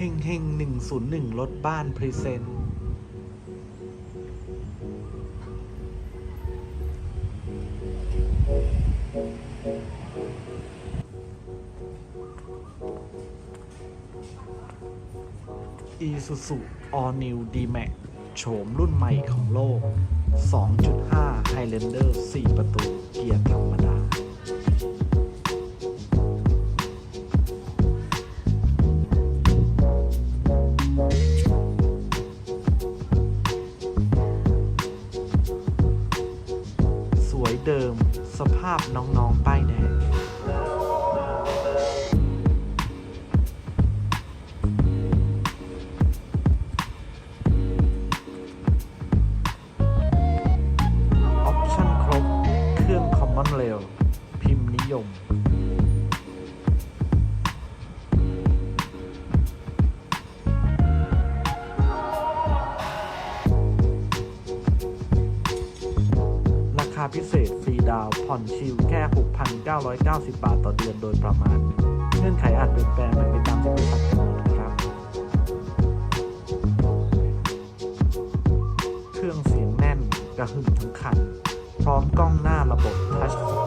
เฮงเฮงหนึ่งศูนย์หนึ่งรถบ้านพรีเซนต์อีซูซูออนิวดีแม็กโฉมรุ่นใหม่ของโลก 2.5 Highlander 4 ประตู เกียร์ธรรมดา วยเดิม สภาพน้องๆป้ายแดง พิเศษฟรีดาวผ่อนชิลแค่ 6,990 บาทต่อเดือนโดยประมาณ เงื่อนไขอาจเปลี่ยนแปลงไปตามที่บริษัทกำหนดนะครับ เครื่องเสียงแน่นกระหึ่มทั้งคัน พร้อมกล้องหน้าระบบทัช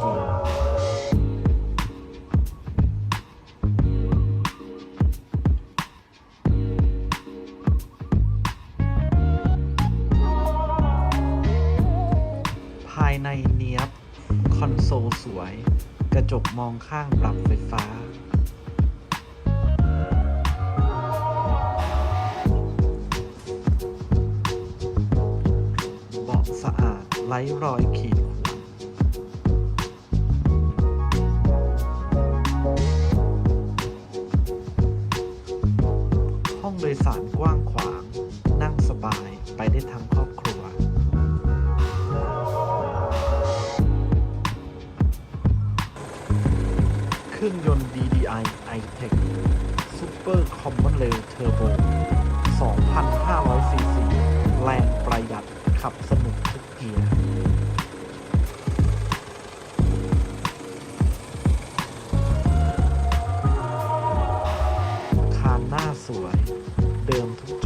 เนียบ คอนโซลสวย กระจกมองข้างปรับไฟฟ้า เบาะสะอาดไร้รอยขีดข่วนห้องโดยสารกว้างขวาง นั่งสบายไปได้ทั้งครอบครัว เครื่องยนต์ DDI iTech Super Common Rail Turbo 2,500ซีซีแรงประหยัดขับสนุกทุกเกียร์คานหน้าสวย เดิมทุก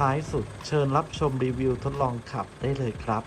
ท้ายสุดเชิญรับชมรีวิวทดลองขับได้เลยครับ